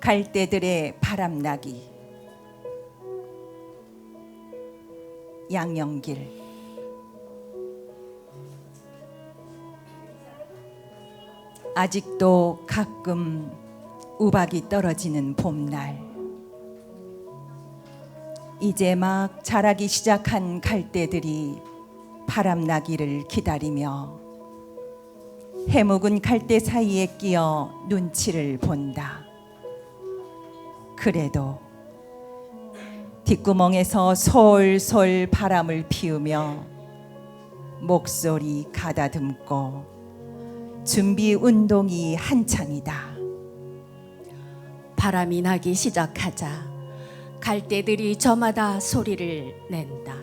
갈대들의 바람나기. 양영길. 아직도 가끔 우박이 떨어지는 봄날. 이제 막 자라기 시작한 갈대들이 바람나기를 기다리며 해묵은 갈대 사이에 끼어 눈치를 본다. 그래도 뒷구멍에서 솔솔 바람을 피우며 목소리 가다듬고 준비 운동이 한창이다. 바람이 나기 시작하자 갈대들이 저마다 소리를 낸다.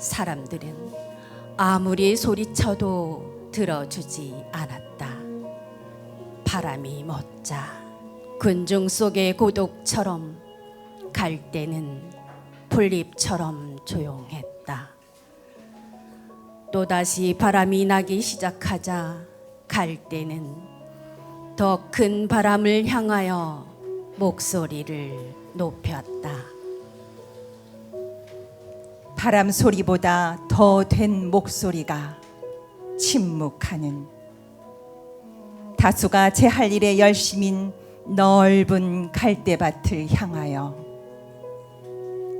사람들은 아무리 소리쳐도 들어주지 않았다. 바람이 멎자 군중 속의 고독처럼 갈대는 풀잎처럼 조용했다. 또다시 바람이 나기 시작하자 갈대는 더 큰 바람을 향하여 목소리를 높였다. 바람 소리보다 더 된 목소리가 침묵하는 다수가 제 할 일에 열심인 넓은 갈대밭을 향하여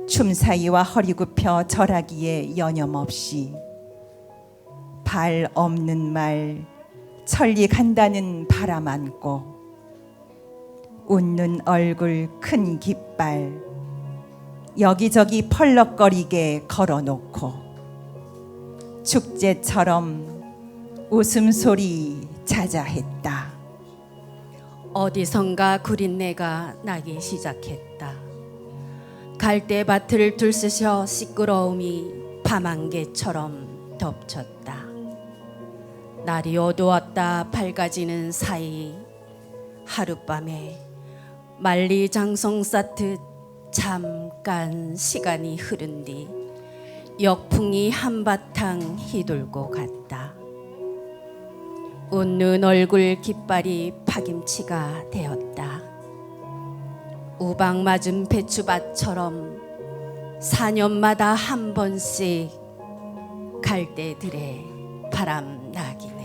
춤 사이와 허리 굽혀 절하기에 여념없이 발 없는 말 천리 간다는 바람 안고 웃는 얼굴 큰 깃발 여기저기 펄럭거리게 걸어놓고 축제처럼 웃음소리 자자했다. 어디선가 구린내가 나기 시작했다. 갈대밭을 둘쓰셔 시끄러움이 밤안개처럼 덮쳤다. 날이 어두웠다 밝아지는 사이 하룻밤에 만리장성 쌓듯 잠깐 시간이 흐른 뒤 역풍이 한바탕 휘돌고 갔다. 웃는 얼굴 깃발이 파김치가 되었다. 우박 맞은 배추밭처럼 4년마다 한 번씩 갈대들의 바람 나기.